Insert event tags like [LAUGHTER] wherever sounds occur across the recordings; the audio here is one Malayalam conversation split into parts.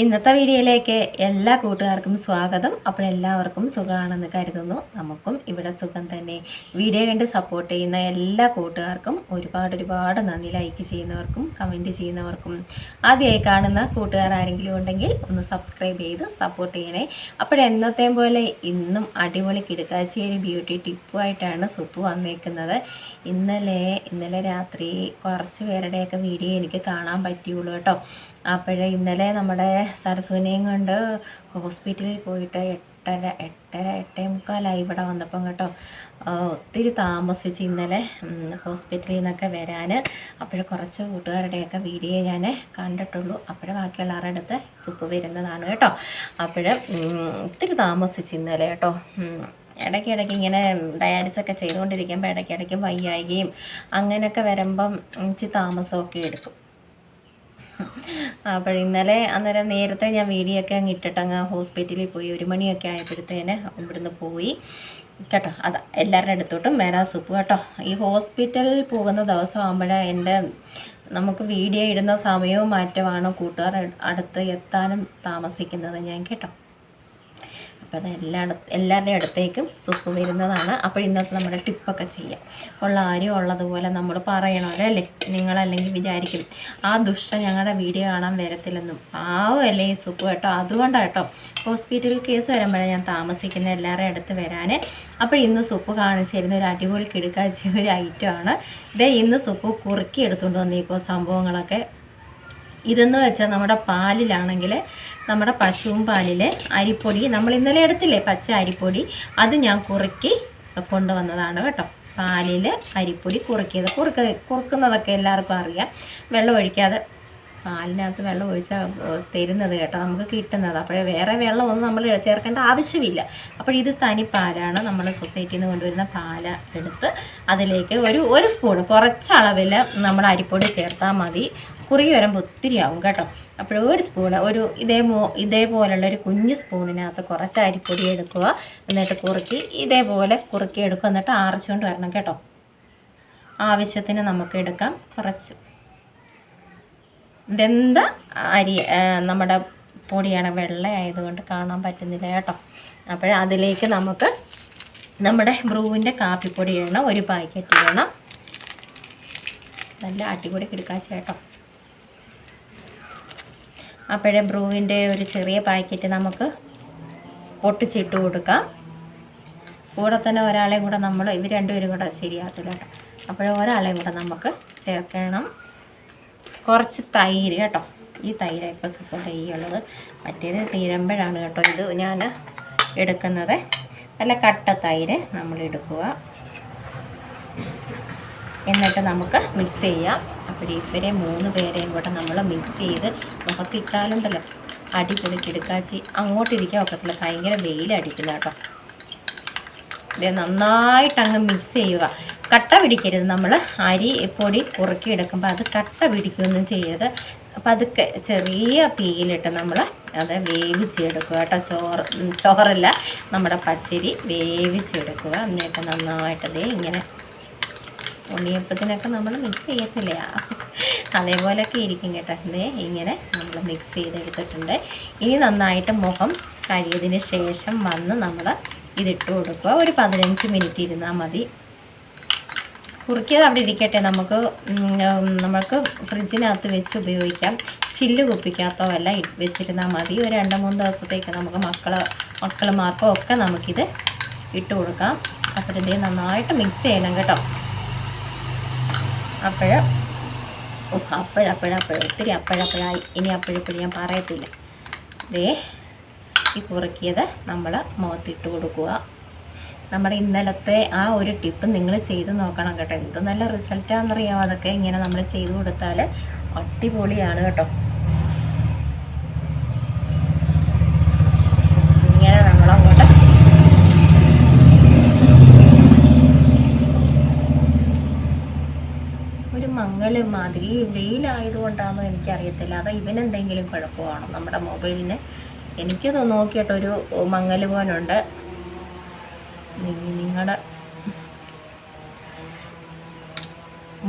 ഇന്നത്തെ വീഡിയോയിലേക്ക് എല്ലാ കൂട്ടുകാർക്കും സ്വാഗതം. അപ്പോൾ എല്ലാവർക്കും സുഖമാണെന്ന് കരുതുന്നു. നമുക്കും ഇവിടെ സുഖം തന്നെ. വീഡിയോ കണ്ട് സപ്പോർട്ട് ചെയ്യുന്ന എല്ലാ കൂട്ടുകാർക്കും ഒരുപാട് ഒരുപാട് നന്ദി. ലൈക്ക് ചെയ്യുന്നവർക്കും കമന്റ് ചെയ്യുന്നവർക്കും. ആദ്യമായി കാണുന്ന കൂട്ടുകാർ ആരെങ്കിലും ഉണ്ടെങ്കിൽ ഒന്ന് സബ്സ്ക്രൈബ് ചെയ്ത് സപ്പോർട്ട് ചെയ്യണേ. അപ്പോഴെന്നത്തെയും പോലെ ഇന്നും അടിപൊളി കിടക്കാച്ചിയൊരു ബ്യൂട്ടി ടിപ്പുമായിട്ടാണ് സുപ്പ് വന്നേക്കുന്നത്. ഇന്നലെ ഇന്നലെ രാത്രി കുറച്ച് പേരുടെയൊക്കെ വീഡിയോ എനിക്ക് കാണാൻ പറ്റിയുള്ളൂ കേട്ടോ. അപ്പോഴേ ഇന്നലെ നമ്മുടെ സരസുവിനെയും കൊണ്ട് ഹോസ്പിറ്റലിൽ പോയിട്ട് എട്ടര എട്ടര എട്ടേ മുക്കാലായി ഇവിടെ വന്നപ്പം കേട്ടോ. ഒത്തിരി താമസിച്ച് ഇന്നലെ ഹോസ്പിറ്റലിൽ നിന്നൊക്കെ വരാൻ അപ്പോഴേ കുറച്ച് കൂട്ടുകാരുടെയൊക്കെ വീഡിയോ ഞാൻ കണ്ടിട്ടുള്ളൂ. അപ്പോഴേ ബാക്കിയുള്ളവരുടെ അടുത്ത് സുപ്പ് വരുന്നതാണ് കേട്ടോ. അപ്പോഴ് ഒത്തിരി താമസിച്ച് ഇന്നലെ കേട്ടോ. ഇടയ്ക്കിടയ്ക്ക് ഇങ്ങനെ ഡയാലിസൊക്കെ ചെയ്തുകൊണ്ടിരിക്കുമ്പോൾ ഇടയ്ക്കിടയ്ക്ക് വയ്യായികയും അങ്ങനെയൊക്കെ വരുമ്പം ഇച്ചിരി താമസമൊക്കെ എടുക്കും. [LAUGHS] അപ്പോൾ ഇന്നലെ അന്നേരം നേരത്തെ ഞാൻ വീഡിയോ ഒക്കെ അങ്ങ് ഇട്ടിട്ട് അങ്ങ് ഹോസ്പിറ്റലിൽ പോയി ഒരു മണിയൊക്കെ ആയപ്പോഴത്തേന് ഇവിടുന്ന് പോയി. കേട്ടോ അതാ എല്ലാവരുടെ അടുത്തോട്ടും വരാൻ സൂപ്പ് കേട്ടോ. ഈ ഹോസ്പിറ്റലിൽ പോകുന്ന ദിവസം എന്റെ നമുക്ക് വീഡിയോ ഇടുന്ന സമയവും മാറ്റമാണ് കൂട്ടുകാർ അടുത്ത് എത്താനും താമസിക്കുന്നത് ഞാൻ കേട്ടോ. അപ്പോൾ അത് എല്ലായിട എല്ലാവരുടെ അടുത്തേക്കും സുപ്പ് വരുന്നതാണ്. അപ്പോൾ ഇന്നത്തെ നമ്മുടെ ടിപ്പൊക്കെ ചെയ്യാം. ഉള്ള ആരും ഉള്ളതുപോലെ നമ്മൾ പറയണമല്ലോ അല്ലേ? നിങ്ങളല്ലെങ്കിൽ വിചാരിക്കും ആ ദുഷ്ട ഞങ്ങളുടെ വീഡിയോ കാണാൻ വരത്തില്ലെന്നും പാവമല്ലേ ഈ സുപ്പ് കേട്ടോ? അതുകൊണ്ടാണ് കേട്ടോ ഹോസ്പിറ്റലിൽ കേസ് വരുമ്പോഴേ ഞാൻ താമസിക്കുന്ന എല്ലാവരുടെ അടുത്ത് വരാൻ അപ്പോൾ ഇന്ന് സുപ്പ് കാണിച്ചു തരുന്ന ഒരു അടിപൊളി കിടുക്കാച്ച ഒരു ഐറ്റമാണ് ഇതേ ഇന്ന് സുപ്പ് കുറുക്കി എടുത്തുകൊണ്ട് വന്നേക്കോ സംഭവങ്ങളൊക്കെ. ഇതെന്ന് വെച്ചാൽ നമ്മുടെ പാലിലാണെങ്കിൽ നമ്മുടെ പശുവും പാലിലെ അരിപ്പൊടി. നമ്മൾ ഇന്നലെ എടുത്തില്ലേ പച്ച അരിപ്പൊടി? അത് ഞാൻ കുറുക്കി കൊണ്ടുവന്നതാണ് കേട്ടോ. പാലിൽ അരിപ്പൊടി കുറുക്കിയത്. കുറുക്ക കുറുക്കുന്നതൊക്കെ എല്ലാവർക്കും അറിയാം. വെള്ളം ഒഴിക്കാതെ പാലിനകത്ത് വെള്ളം ഒഴിച്ചാൽ തരുന്നത് കേട്ടോ. നമുക്ക് കിട്ടുന്നത്. അപ്പോഴേ വേറെ വെള്ളമൊന്നും നമ്മൾ ചേർക്കേണ്ട ആവശ്യമില്ല. അപ്പോൾ ഇത് തനി പാലാണ് നമ്മൾ സൊസൈറ്റിയിൽ നിന്ന് കൊണ്ടുവരുന്ന പാല എടുത്ത് അതിലേക്ക് ഒരു ഒരു സ്പൂൺ കുറച്ച് അളവിൽ നമ്മൾ അരിപ്പൊടി ചേർത്താൽ മതി. കുറുകി വരുമ്പോൾ ഒത്തിരി ആവും കേട്ടോ. അപ്പോൾ ഒരു സ്പൂൺ ഒരു ഇതേ മോ ഇതേപോലുള്ള ഒരു കുഞ്ഞ് സ്പൂണിനകത്ത് കുറച്ച് അരിപ്പൊടി എടുക്കുക. എന്നിട്ട് കുറുക്കി ഇതേപോലെ കുറുക്കി എടുക്കുക. എന്നിട്ട് ആർച്ചുകൊണ്ട് വരണം കേട്ടോ. ആവശ്യത്തിന് നമുക്ക് എടുക്കാം. കുറച്ച് വെന്ത അരി നമ്മുടെ പൊടിയാണ് വെള്ള ആയതുകൊണ്ട് കാണാൻ പറ്റുന്നില്ല കേട്ടോ. അപ്പോൾ അതിലേക്ക് നമുക്ക് നമ്മുടെ ബ്രൂവിന്റെ കാപ്പിപ്പൊടി ഇടണം ഒരു പാക്കറ്റ് വേണം. നല്ല അടിപൊളി കിടക്കാച്ച ചേട്ടോ അപ്പോഴേ ബ്രൂവിന്റെ ഒരു ചെറിയ പാക്കറ്റ് നമുക്ക് പൊട്ടിച്ചിട്ട് കൊടുക്കാം. കൂടെ തന്നെ ഒരാളെയും കൂടെ നമ്മൾ ഇവർ രണ്ടുപേരും കൂടെ ശരിയാകത്തില്ല കേട്ടോ. അപ്പോഴേ ഒരാളെയും കൂടെ നമുക്ക് ചേർക്കണം. കുറച്ച് തൈര് കേട്ടോ. ഈ തൈരൊക്കെ സ്വല്പം തൈയുള്ളത് മറ്റേത് തീരുമ്പോഴാണ് കേട്ടോ ഇത് ഞാൻ എടുക്കുന്നത്. നല്ല കട്ട തൈര് നമ്മൾ എടുക്കുക. എന്നിട്ട് നമുക്ക് മിക്സ് ചെയ്യാം. അപ്പോൾ ഇവരെ മൂന്ന് പേരെയും കൂടെ നമ്മൾ മിക്സ് ചെയ്ത് മുഖത്തിട്ടാലുണ്ടല്ലോ അടിപൊളി കിടക്കാച്ചി. അങ്ങോട്ടിരിക്കാൻ ഒക്കത്തില്ല. ഭയങ്കര വെയിലടിക്കുന്ന കേട്ടോ. ഇത് നന്നായിട്ടങ്ങ് മിക്സ് ചെയ്യുക. കട്ട പിടിക്കരുത് നമ്മൾ അരി പൊടി കുറുക്കി എടുക്കുമ്പോൾ അത് കട്ട പിടിക്കുകയൊന്നും ചെയ്യരുത്. അപ്പം അതൊക്കെ ചെറിയ തീയിലിട്ട് നമ്മൾ അത് വേവിച്ചെടുക്കുക കേട്ടോ. ചോറ് ചോറല്ല നമ്മുടെ പച്ചരി വേവിച്ചെടുക്കുക. എന്നിട്ട് നന്നായിട്ട് ദേ ഇങ്ങനെ ഉണ്ണിയപ്പത്തിനൊക്കെ നമ്മൾ മിക്സ് ചെയ്യത്തില്ലേ? അതേപോലെയൊക്കെ ഇരിക്കും കേട്ടോ. ദേ ഇങ്ങനെ നമ്മൾ മിക്സ് ചെയ്തെടുത്തിട്ടുണ്ട്. ഇനി നന്നായിട്ട് മുഖം കഴിയതിന് ശേഷം വന്ന് നമ്മൾ ഇതിട്ട് കൊടുക്കുക. ഒരു പതിനഞ്ച് മിനിറ്റ് ഇരുന്നാൽ മതി. കുറുക്കിയത് അവിടെ ഇരിക്കട്ടെ. നമുക്ക് നമുക്ക് ഫ്രിഡ്ജിനകത്ത് വെച്ച് ഉപയോഗിക്കാം. ചില്ല് കുപ്പിക്കകത്തോ വല്ല ഇ- വെച്ചിരുന്നാൽ മതി. ഒരു രണ്ട് മൂന്ന് ദിവസത്തേക്ക് നമുക്ക് മക്കൾ മക്കളുമാർക്കോ ഒക്കെ നമുക്കിത് ഇട്ട് കൊടുക്കാം. അപ്പോൾ ഇത് നന്നായിട്ട് മിക്സ് ചെയ്യണം കേട്ടോ. അപ്പോൾ അപ്പോഴപ്പോഴപ്പോഴ ഒത്തിരി അപ്പോഴപ്പോഴായി ഇനി അപ്പോഴപ്പോഴും ഞാൻ പറയത്തില്ല. ദേ ഈ കുറുക്കിയത് നമ്മൾ മുഖത്തിട്ട് കൊടുക്കുക. നമ്മുടെ ഇന്നലത്തെ ആ ഒരു ടിപ്പ് നിങ്ങൾ ചെയ്ത് നോക്കണം കേട്ടോ. ഇത് നല്ല റിസൾട്ടാണെന്നറിയാമോ അതൊക്കെ ഇങ്ങനെ നമ്മൾ ചെയ്ത് കൊടുത്താൽ അടിപൊളിയാണ് കേട്ടോ. ഇങ്ങനെ നമ്മളങ്ങോട്ട് ഒരു മാതിരി വെയിലായതുകൊണ്ടാണോ എനിക്കറിയത്തില്ല. അത് ഇവനെന്തെങ്കിലും കുഴപ്പമാണോ നമ്മുടെ മൊബൈലിന്? എനിക്കത് നോക്കിയിട്ടൊരു മങ്ങൽ പോലുണ്ട്. നിങ്ങളുടെ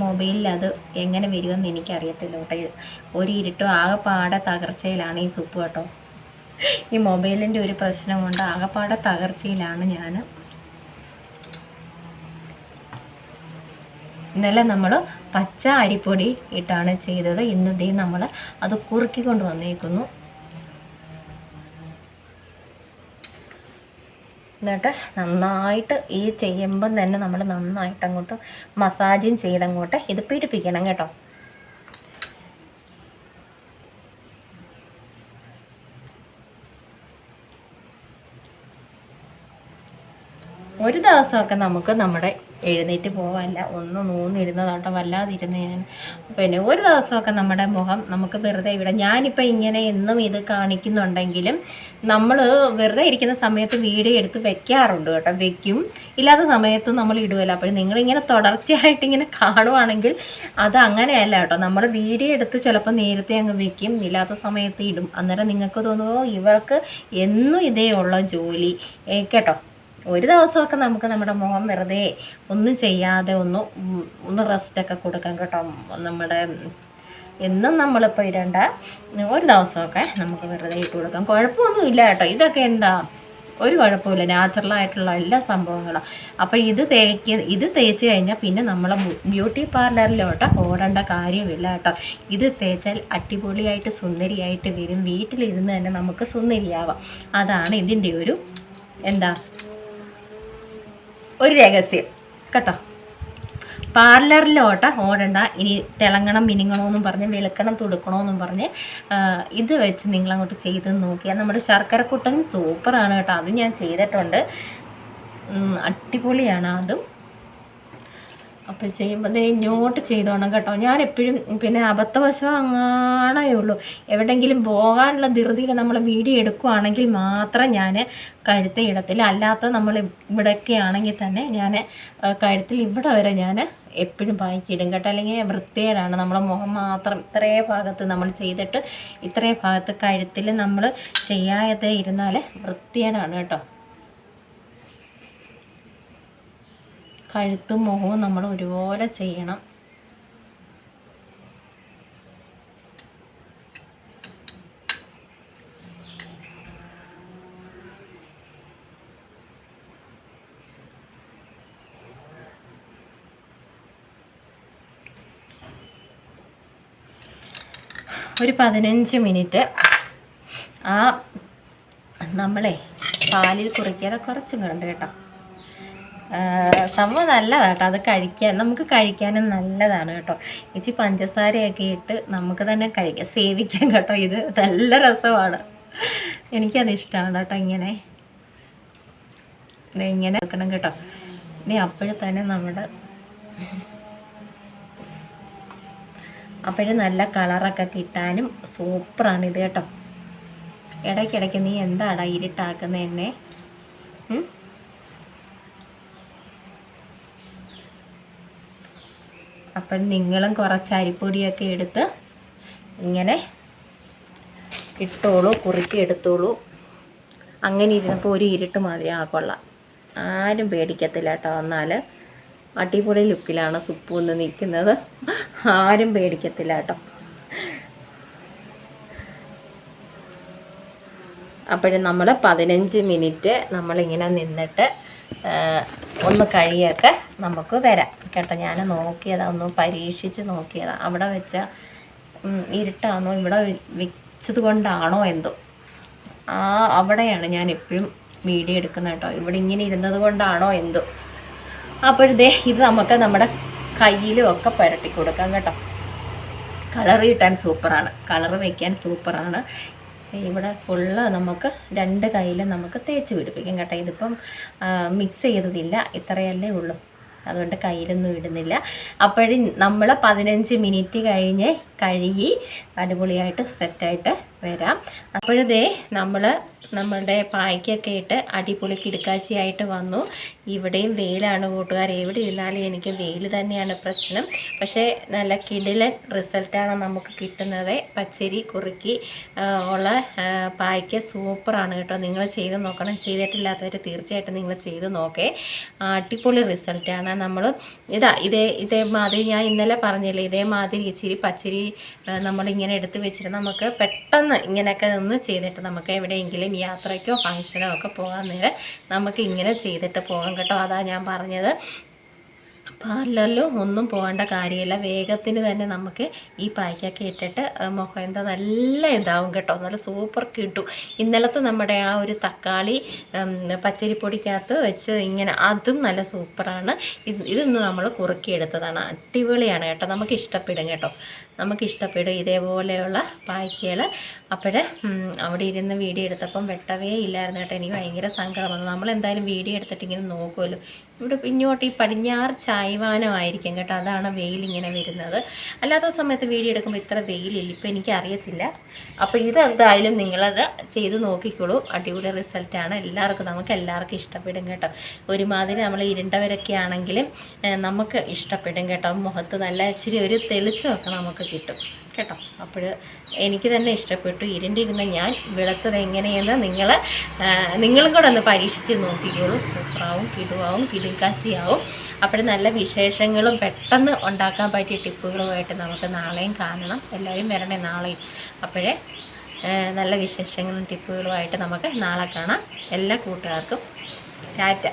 മൊബൈലിൽ അത് എങ്ങനെ വരുമെന്ന് എനിക്കറിയത്തില്ല കേട്ടോ. ഒരു ഇരുട്ടും ആകെപ്പാടെ തകർച്ചയിലാണ് ഈ സുപ്പ് കേട്ടോ. ഈ മൊബൈലിന്റെ ഒരു പ്രശ്നം കൊണ്ട് ആകെപ്പാടെ തകർച്ചയിലാണ് ഞാൻ ഇന്നലെ നമ്മൾ പച്ച അരിപ്പൊടി ഇട്ടാണ് ചെയ്തത്. ഇന്നത്തെയും നമ്മൾ അത് കുറുക്കി കൊണ്ട് വന്നേക്കുന്നു. എന്നിട്ട് നന്നായിട്ട് ഈ ചെയ്യുമ്പം തന്നെ നമ്മൾ നന്നായിട്ട് അങ്ങോട്ട് മസാജും ചെയ്തങ്ങോട്ട് ഇത് പിടിപ്പിക്കണം കേട്ടോ. ഒരു ദിവസമൊക്കെ നമുക്ക് നമ്മുടെ എഴുന്നേറ്റ് പോകാനല്ല ഒന്ന് വല്ലാതെ വല്ലാതിരുന്ന് ഞാൻ പിന്നെ ഒരു ദിവസമൊക്കെ നമ്മുടെ മുഖം നമുക്ക് വെറുതെ ഇവിടെ ഞാനിപ്പോൾ ഇങ്ങനെ എന്നും ഇത് കാണിക്കുന്നുണ്ടെങ്കിലും നമ്മൾ വെറുതെ ഇരിക്കുന്ന സമയത്ത് വീഡിയോ എടുത്ത് വെക്കാറുണ്ട് കേട്ടോ. വെക്കും. ഇല്ലാത്ത സമയത്ത് നമ്മൾ ഇടുമല്ലോ അപ്പോൾ നിങ്ങളിങ്ങനെ തുടർച്ചയായിട്ട് ഇങ്ങനെ കാണുവാണെങ്കിൽ അത് അങ്ങനെയല്ല കേട്ടോ. നമ്മൾ വീഡിയോ എടുത്ത് ചിലപ്പോൾ നേരത്തെ അങ്ങ് വെക്കും. ഇല്ലാത്ത സമയത്ത് ഇടും. അന്നേരം നിങ്ങൾക്ക് തോന്നുമോ ഇവൾക്ക് എന്നും ഇതേ ഉള്ള ജോലി. കേട്ടോ? ഒരു ദിവസമൊക്കെ നമുക്ക് നമ്മുടെ മുഖം വെറുതെ ഒന്നും ചെയ്യാതെ ഒന്ന് ഒന്ന് റെസ്റ്റൊക്കെ കൊടുക്കാം കേട്ടോ. നമ്മുടെ എന്നും നമ്മളിപ്പോൾ ഇരണ്ട ഒരു ദിവസമൊക്കെ നമുക്ക് വെറുതെ ഇട്ട് കൊടുക്കാം. കുഴപ്പമൊന്നും ഇല്ല കേട്ടോ. ഇതൊക്കെ എന്താ? ഒരു കുഴപ്പമില്ല. നാച്ചുറലായിട്ടുള്ള എല്ലാ സംഭവങ്ങളും. അപ്പോൾ ഇത് തേക്ക് ഇത് തേച്ച് കഴിഞ്ഞാൽ പിന്നെ നമ്മൾ ബ്യൂട്ടി പാർലറിലോട്ട് ഓടേണ്ട കാര്യമില്ല കേട്ടോ. ഇത് തേച്ചാൽ അടിപൊളിയായിട്ട് സുന്ദരിയായിട്ട് വരും. വീട്ടിലിരുന്ന് തന്നെ നമുക്ക് സുന്ദരിയാവാം. അതാണ് ഇതിന്റെ ഒരു എന്താ ഒരു രഹസ്യം. കേട്ടോ? പാർലറിലോട്ട് ഓടണ്ട. ഇനി തിളങ്ങണം മിനുങ്ങണമെന്നും പറഞ്ഞ് വെളുക്കണം തുടുക്കണമെന്നും പറഞ്ഞ് ഇത് വെച്ച് നിങ്ങളങ്ങോട്ട് ചെയ്ത് നോക്കിയാൽ നമ്മുടെ ശർക്കരക്കുട്ടൻ സൂപ്പറാണ് കേട്ടോ. അത് ഞാൻ ചെയ്തിട്ടുണ്ട്. അടിപൊളിയാണ് അതും. അപ്പോൾ ചെയ്യുമ്പോൾ ദേ ഇങ്ങോട്ട് ചെയ്തോണം കേട്ടോ. ഞാൻ എപ്പോഴും പിന്നെ അബദ്ധവശം അങ്ങാണേ ഉള്ളൂ എവിടെയെങ്കിലും പോകാനുള്ള ധൃതിയിൽ നമ്മൾ വീഡിയോ എടുക്കുവാണെങ്കിൽ മാത്രം ഞാൻ കഴുത്ത് ഇടത്തില്ല. അല്ലാത്ത നമ്മൾ ഇവിടെയൊക്കെ ആണെങ്കിൽ തന്നെ ഞാൻ കഴുത്തിൽ ഇവിടെ വരെ ഞാൻ എപ്പോഴും പായ്ക്കിടും കേട്ടോ. അല്ലെങ്കിൽ വൃത്തികേടാണ്. നമ്മളെ മുഖം മാത്രം ഇത്രേ ഭാഗത്ത് നമ്മൾ ചെയ്തിട്ട് ഇത്രേ ഭാഗത്ത് കഴുത്തിൽ നമ്മൾ ചെയ്യാതെ ഇരുന്നാൽ വൃത്തികേടാണ് കേട്ടോ. കഴുത്തും മുഖവും നമ്മൾ ഒരുപോലെ ചെയ്യണം. ഒരു പതിനഞ്ച് മിനിറ്റ് ആ നമ്മളെ പാലിൽ കുറിക്കാതെ കുറച്ചും കണ്ട് കേട്ടോ. സംഭവം നല്ലതാണ് കേട്ടോ. അത് കഴിക്കാൻ നമുക്ക് കഴിക്കാനും നല്ലതാണ് കേട്ടോ. ഇച്ചി പഞ്ചസാരയൊക്കെ ഇട്ട് നമുക്ക് തന്നെ കഴിക്കാം. സേവിക്കാം കേട്ടോ. ഇത് നല്ല രസമാണ്. എനിക്കത് ഇഷ്ടമാണ് കേട്ടോ ഇങ്ങനെ. ഇങ്ങനെ വെക്കണം കേട്ടോ. ഇനി അപ്പോഴും തന്നെ നമ്മുടെ അപ്പോഴും നല്ല കളറൊക്കെ കിട്ടാനും സൂപ്പറാണ് ഇത് കേട്ടോ. ഇടയ്ക്കിടയ്ക്ക് നീ എന്താടാ ഇരുട്ടാക്കുന്നത് എന്നെ? അപ്പം നിങ്ങളും കുറച്ച് അരിപ്പൊടിയൊക്കെ എടുത്ത് ഇങ്ങനെ ഇട്ടോളൂ കുറുക്കി എടുത്തോളൂ. അങ്ങനെ ഇരുന്നപ്പോൾ ഒരു ഇരുട്ട് മാതിരി കൊള്ളാം. ആരും പേടിക്കത്തില്ല കേട്ടോ എന്നാൽ അടിപൊളി ലുക്കിലാണ് സുപ്പു ഒന്ന് നിൽക്കുന്നത്. ആരും പേടിക്കത്തില്ല കേട്ടോ. അപ്പോഴും നമ്മൾ പതിനഞ്ച് മിനിറ്റ് നമ്മളിങ്ങനെ നിന്നിട്ട് ഒന്ന് കഴിയൊക്കെ നമുക്ക് വരാം. കേട്ടോ ഞാൻ നോക്കിയതാ ഒന്ന് പരീക്ഷിച്ച് നോക്കിയതാ. അവിടെ വെച്ച ഇരുട്ടാണോ ഇവിടെ വെച്ചത് കൊണ്ടാണോ എന്തോ. ആ അവിടെയാണ് ഞാൻ എപ്പോഴും വീഡിയോ എടുക്കുന്നത് കേട്ടോ. ഇവിടെ ഇങ്ങനെ ഇരുന്നത് കൊണ്ടാണോ എന്തോ. അപ്പോഴേ ഇത് നമുക്ക് നമ്മുടെ കയ്യിലും ഒക്കെ പുരട്ടി കൊടുക്കാം കേട്ടോ. കളർ കിട്ടാൻ സൂപ്പറാണ് കളർ വയ്ക്കാൻ സൂപ്പറാണ് ഇവിടെ ഫുള്ള് നമുക്ക് രണ്ട് കയ്യിൽ നമുക്ക് തേച്ച് പിടിപ്പിക്കും കേട്ടോ. ഇതിപ്പം മിക്സ് ചെയ്തതില്ല. ഇത്രയല്ലേ ഉള്ളൂ. അതുകൊണ്ട് കയ്യിലൊന്നും ഇടുന്നില്ല. അപ്പോഴും നമ്മൾ പതിനഞ്ച് മിനിറ്റ് കഴിഞ്ഞ് കഴുകി അടിപൊളിയായിട്ട് സെറ്റായിട്ട് വരാം. അപ്പോഴതേ നമ്മൾ നമ്മളുടെ പായ്ക്കൊക്കെ ഇട്ട് അടിപൊളി കിടക്കാച്ചിയായിട്ട് വന്നു. ഇവിടെയും വെയിലാണ് കൂട്ടുകാർ എവിടെ ഇരുന്നാലും എനിക്ക് വെയിൽ തന്നെയാണ് പ്രശ്നം. പക്ഷേ നല്ല കിടിലൻ റിസൾട്ടാണ് നമുക്ക് കിട്ടുന്നത്. പച്ചരി കുറുക്കി ഉള്ള പായ്ക്ക് സൂപ്പറാണ് കേട്ടോ. നിങ്ങൾ ചെയ്ത് നോക്കണം. ചെയ്തിട്ടില്ലാത്തവർ തീർച്ചയായിട്ടും നിങ്ങൾ ചെയ്ത് നോക്കേ. അടിപൊളി റിസൾട്ടാണ്. നമ്മൾ ഇതാ ഇതേ ഇതേമാതിരി ഞാൻ ഇന്നലെ പറഞ്ഞില്ലേ ഇതേമാതിരി ഇച്ചിരി പച്ചരി നമ്മളിങ്ങനെ എടുത്ത് വെച്ചിട്ട് നമുക്ക് പെട്ടെന്ന് ഇങ്ങനെയൊക്കെ ഒന്ന് ചെയ്തിട്ട് നമുക്ക് എവിടെയെങ്കിലും യാത്രയ്ക്കോ ഫംഗ്ഷനോ ഒക്കെ പോകാൻ നേരം നമുക്ക് ഇങ്ങനെ ചെയ്തിട്ട് പോകാം കേട്ടോ. അതാ ഞാൻ പറഞ്ഞത്. പാർലറിലും ഒന്നും പോകേണ്ട കാര്യമില്ല. വേഗത്തിന് തന്നെ നമുക്ക് ഈ പായ്ക്കൊക്കെ ഇട്ടിട്ട് മുഖം എന്താ നല്ല ഇതാവും കേട്ടോ. നല്ല സൂപ്പർ കിട്ടും. ഇന്നലത്തെ നമ്മുടെ ആ ഒരു തക്കാളി പച്ചരിപ്പൊടിക്കകത്ത് വെച്ച് ഇങ്ങനെ അതും നല്ല സൂപ്പറാണ് ഇത് ഇതൊന്ന് നമ്മൾ കുറുക്കിയെടുത്തതാണ്. അടിപൊളിയാണ് കേട്ടോ. നമുക്ക് ഇഷ്ടപ്പെടും കേട്ടോ. നമുക്ക് ഇഷ്ടപ്പെടും ഇതേപോലെയുള്ള പായ്ക്കുകൾ. അപ്പോൾ അവിടെ ഇരുന്ന് വീഡിയോ എടുത്തപ്പം വെട്ടവേ ഇല്ലായിരുന്നു കേട്ടോ. എനിക്ക് ഭയങ്കര സങ്കടം വന്നു നമ്മൾ എന്തായാലും വീഡിയോ എടുത്തിട്ട് ഇങ്ങനെ നോക്കുമല്ലോ ഇവിടെ ഇങ്ങോട്ട് ഈ പടിഞ്ഞാറ് ചായ്വാനമായിരിക്കും കേട്ടോ. അതാണ് വെയിൽ ഇങ്ങനെ വരുന്നത്. അല്ലാത്ത സമയത്ത് വീഡിയോ എടുക്കുമ്പോൾ ഇത്ര വെയിലില്ല. ഇപ്പം എനിക്കറിയത്തില്ല. അപ്പോൾ ഇത് എന്തായാലും നിങ്ങളത് ചെയ്ത് നോക്കിക്കോളൂ. അടിപൊളി റിസൾട്ടാണ് എല്ലാവർക്കും നമുക്ക് എല്ലാവർക്കും ഇഷ്ടപ്പെടും കേട്ടോ. ഒരുമാതിരി നമ്മൾ ഇരുണ്ടവരൊക്കെ ആണെങ്കിലും നമുക്ക് ഇഷ്ടപ്പെടും കേട്ടോ. മുഖത്ത് നല്ല ഇച്ചിരി ഒരു തെളിച്ചമൊക്കെ നമുക്ക് കിട്ടും. കേട്ടോ? അപ്പോൾ എനിക്ക് തന്നെ ഇഷ്ടപ്പെട്ടു. ഇരുണ്ടിരുന്ന ഞാൻ വെളുത്തത് എങ്ങനെയെന്ന് നിങ്ങൾ നിങ്ങളും കൂടെ ഒന്ന് പരീക്ഷിച്ച് നോക്കിക്കോളൂ. സൂപ്പറാവും കിടുവാവും കിടുക്കാച്ചിയാവും അപ്പോൾ നല്ല വിശേഷങ്ങളും പെട്ടെന്ന് ഉണ്ടാക്കാൻ പറ്റിയ ടിപ്പുകളുമായിട്ട് നമുക്ക് നാളെയും കാണണം. എല്ലാവരും വരണേ നാളെയും. അപ്പോഴേ നല്ല വിശേഷങ്ങളും ടിപ്പുകളുമായിട്ട് നമുക്ക് നാളെ കാണാം. എല്ലാ കൂട്ടുകാർക്കും ടാറ്റ.